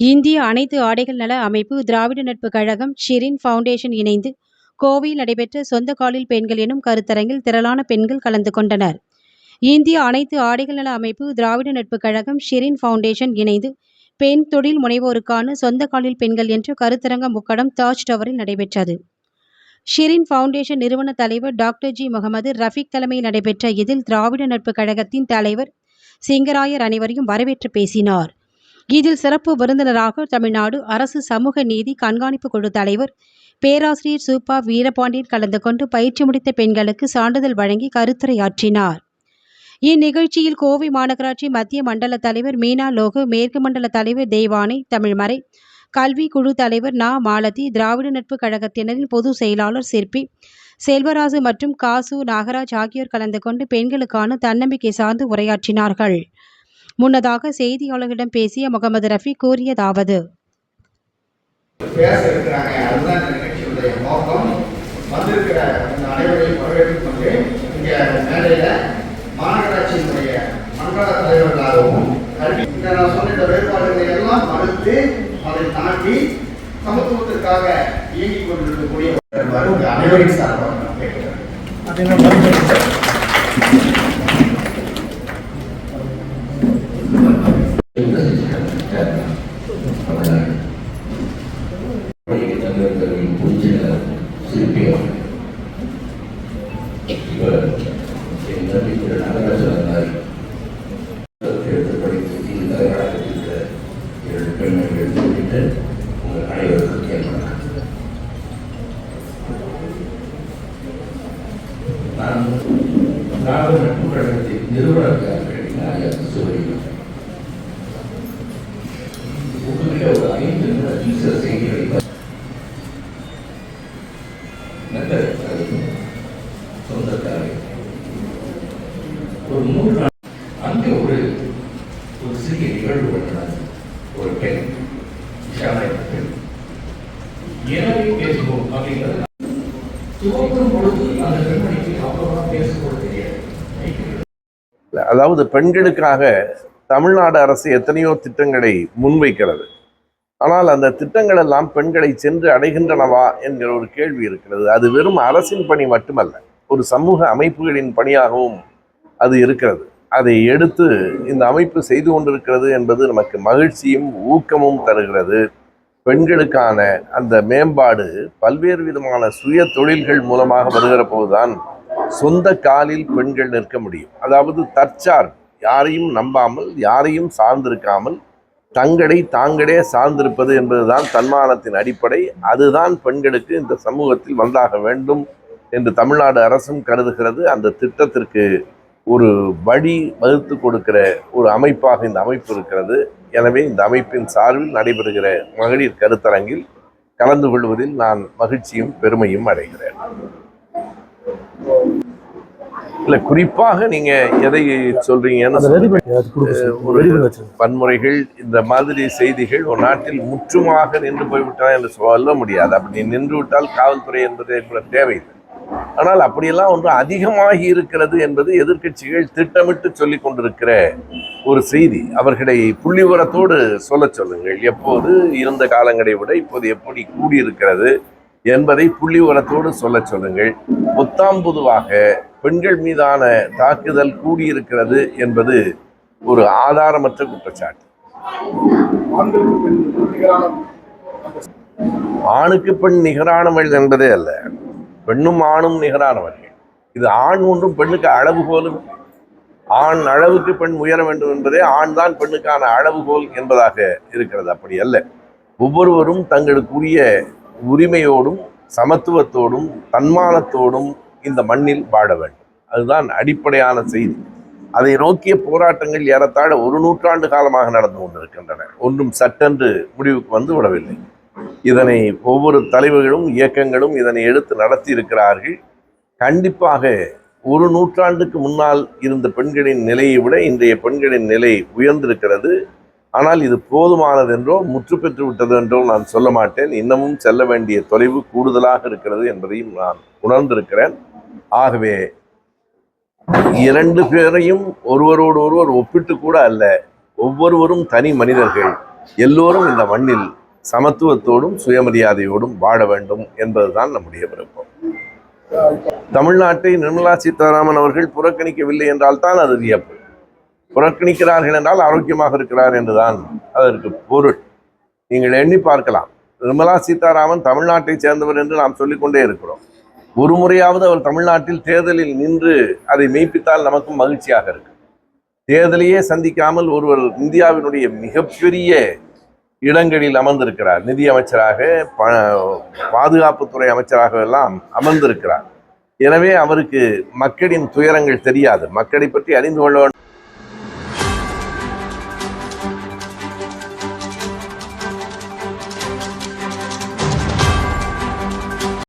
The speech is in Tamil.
இந்திய அனைத்து ஆடைகள் நல அமைப்பு திராவிட நட்பு கழகம் ஷிரின் ஃபவுண்டேஷன் இணைந்து கோவையில் நடைபெற்ற சொந்த காலில் பெண்கள் எனும் கருத்தரங்கில் திரளான பெண்கள் கலந்து கொண்டனர். இந்திய அனைத்து ஆடைகள் நல அமைப்பு திராவிட நட்பு கழகம் ஷிரின் ஃபவுண்டேஷன் இணைந்து பெண் தொழில் முனைவோருக்கான சொந்த காலில் பெண்கள் என்ற கருத்தரங்க முக்கடம் தாஜ் டவரில் நடைபெற்றது. ஷிரின் ஃபவுண்டேஷன் நிறுவன தலைவர் டாக்டர் ஜி. முகமது ரஃபீக் தலைமையில் நடைபெற்ற இதில் திராவிட நட்பு கழகத்தின் தலைவர் சிங்கராயர் அனைவரையும் வரவேற்று பேசினார். இதில் சிறப்பு விருந்தினராக தமிழ்நாடு அரசு சமூக நீதி கண்காணிப்பு குழு தலைவர் பேராசிரியர் சூப்பா வீரபாண்டியன் கலந்து கொண்டு பயிற்சி முடித்த பெண்களுக்கு சான்றிதழ் வழங்கி கருத்துரையாற்றினார். இந்நிகழ்ச்சியில் கோவை மாநகராட்சி மத்திய மண்டல தலைவர் மீனா லோகு மேற்கு மண்டல தலைவர் தெய்வானை தமிழ்மறை கல்வி குழு தலைவர் நா. மாலதி திராவிட நட்பு கழகத்தினரின் பொது செயலாளர் சிற்பி செல்வராசு மற்றும் காசு நாகராஜ் ஆகியோர் கலந்து கொண்டு பெண்களுக்கான தன்னம்பிக்கை சார்ந்து உரையாற்றினார்கள். முன்னதாக செய்தியாளர்களிடம் பேசிய முகமது ரஃபி கூறியதாவது. பேச இருக்கிறாங்க அதுதான் இந்த நிகழ்ச்சியுடைய நோக்கம். வந்திருக்கிற இந்த அனைவரையும் வரவேற்றுக் கொண்டு இங்க மேடையில மாநகராட்சியினுடைய மண்டல தலைவர்களாகவும் கல்வி இந்த நான் சொன்ன இந்த வேறுபாடுகளை எல்லாம் மறுத்து அதை தாண்டி சமத்துவத்திற்காக இயங்கிக் கொண்டிருக்கக்கூடிய அனைவரின் சார்பாக நான் கேட்கிறேன் திரு நகராஜனாய் எடுத்து படித்து இரண்டு பெண்கள் உங்கள் அனைவருக்கும் நான் திராவிட நட்பு கழகத்தின் ஐயா நிகழ்வு ஒரு பெண் பெண். எனவே பேசுவோம் அப்படிங்கிறது பொழுது அந்த பெண்மணிக்கு அவ்வளவா தெரியாது. அதாவது பெண்களுக்காக தமிழ்நாடு அரசு எத்தனையோ திட்டங்களை முன்வைக்கிறது. ஆனால் அந்த திட்டங்கள் எல்லாம் பெண்களை சென்று அடைகின்றனவா என்கிற ஒரு கேள்வி இருக்கிறது. அது வெறும் அரசின் பணி மட்டுமல்ல ஒரு சமூக அமைப்புகளின் பணியாகவும் அது இருக்கிறது. அதை எடுத்து இந்த அமைப்பு செய்து கொண்டிருக்கிறது என்பது நமக்கு மகிழ்ச்சியும் ஊக்கமும் தருகிறது. பெண்களுக்கான அந்த மேம்பாடு பல்வேறு விதமான சுய தொழில்கள் மூலமாக வருகிற போதுதான் சொந்த காலில் பெண்கள் நிற்க முடியும். அதாவது தற்சார் யாரையும் நம்பாமல் யாரையும் சார்ந்திருக்காமல் தங்களை தாங்களே சார்ந்திருப்பது என்பதுதான் தன்மானத்தின் அடிப்படை. அதுதான் பெண்களுக்கு இந்த சமூகத்தில் வந்தாக வேண்டும் என்று தமிழ்நாடு அரசும் கருதுகிறது. அந்த திட்டத்திற்கு ஒரு வழி வகுத்து கொடுக்கிற ஒரு அமைப்பாக இந்த அமைப்பு இருக்கிறது. எனவே இந்த அமைப்பின் சார்பில் நடைபெறுகிற மகளிர் கருத்தரங்கில் கலந்து கொள்வதில் நான் மகிழ்ச்சியும் பெருமையும் அடைகிறேன். இல்ல குறிப்பாக நீங்க எதை சொல்றீங்கன்னு ஒரு வன்முறைகள் இந்த மாதிரி செய்திகள் ஒரு நாட்டில் முற்றுமாக நின்று போய்விட்டன என்று சொல்ல முடியாது. அப்படி நின்று விட்டால் காவல்துறை என்பது கூட தேவையில்லை. ஆனால் அப்படியெல்லாம் ஒன்று அதிகமாகி இருக்கிறது என்பது எதிர்க்கட்சிகள் திட்டமிட்டு சொல்லி கொண்டிருக்கிற ஒரு செய்தி. அவர்களை புள்ளிவரத்தோடு சொல்ல சொல்லுங்கள். எப்போது இருந்த காலங்களை விட இப்போது எப்படி கூடியிருக்கிறது என்பதை புள்ளிவரத்தோடு சொல்ல சொல்லுங்கள். பொத்தாம் பொதுவாக பெண்கள் மீதான தாக்குதல் கூடியிருக்கிறது என்பது ஒரு ஆதாரமற்ற குற்றச்சாட்டு. ஆணுக்கு பெண் நிகரானவள் என்பதே அல்ல. பெண்ணும் ஆணும் நிகரானவர்கள். இது ஆண் ஒன்றும் பெண்ணுக்கு அளவுகோலும் ஆண் அளவுக்கு பெண் உயர வேண்டும் என்பதே ஆண் தான் பெண்ணுக்கான அளவுகோல் என்பதாக இருக்கிறது. அப்படி அல்ல. ஒவ்வொருவரும் தங்களுக்குரிய உரிமையோடும் சமத்துவத்தோடும் தன்மானத்தோடும் இந்த மண்ணில் வாழ வேண்டும். அதுதான் அடிப்படையான செய்தி. அதை நோக்கிய போராட்டங்கள் ஏறத்தாழ ஒரு நூற்றாண்டு காலமாக நடந்து கொண்டிருக்கின்றன. ஒன்றும் சட்டென்று முடிவுக்கு வந்து விடவில்லை. இதனை ஒவ்வொரு தலைவர்களும் இயக்கங்களும் இதனை எடுத்து நடத்தி இருக்கிறார்கள் கண்டிப்பாக ஒரு நூற்றாண்டுக்கு முன்னால் இருந்த பெண்களின் நிலையை விட இன்றைய பெண்களின் நிலை உயர்ந்திருக்கிறது. ஆனால் இது போதுமானதென்றோ முற்று பெற்று விட்டது என்றோ நான் சொல்ல மாட்டேன். இன்னமும் செல்ல வேண்டிய தொலைவு கூடுதலாக இருக்கிறது என்பதையும் நான் உணர்ந்திருக்கிறேன். ஆகவே இரண்டு பேரையும் ஒருவரோடு ஒருவர் ஒப்பிட்டு கூட அல்ல ஒவ்வொருவரும் தனி மனிதர்கள். எல்லோரும் இந்த மண்ணில் சமத்துவத்தோடும் சுயமரியாதையோடும் வாழ வேண்டும் என்பதுதான் நம்முடைய விருப்பம். தமிழ்நாட்டை நிர்மலா சீதாராமன் அவர்கள் புறக்கணிக்கவில்லை என்றால் தான் அது வியப்பு. புறக்கணிக்கிறார்கள் என்றால் ஆரோக்கியமாக இருக்கிறார் என்றுதான் அதற்கு பொருள். நீங்கள் எண்ணி பார்க்கலாம். நிர்மலா சீதாராமன் தமிழ்நாட்டை சேர்ந்தவர் என்று நாம் சொல்லிக்கொண்டே இருக்கிறோம். ஒரு முறையாவது அவர் தமிழ்நாட்டில் தேர்தலில் நின்று அதை மெய்ப்பித்தால் நமக்கும் மகிழ்ச்சியாக இருக்கு தேர்தலையே சந்திக்காமல் ஒருவர் இந்தியாவினுடைய மிகப்பெரிய இடங்களில் அமர்ந்திருக்கிறார். நிதி அமைச்சராக ப பாதுகாப்புத்துறை அமைச்சராக எல்லாம் அமர்ந்திருக்கிறார். எனவே அவருக்கு மக்களின் துயரங்கள் தெரியாது. மக்களை பற்றி அறிந்து கொள்ள வேண்டும்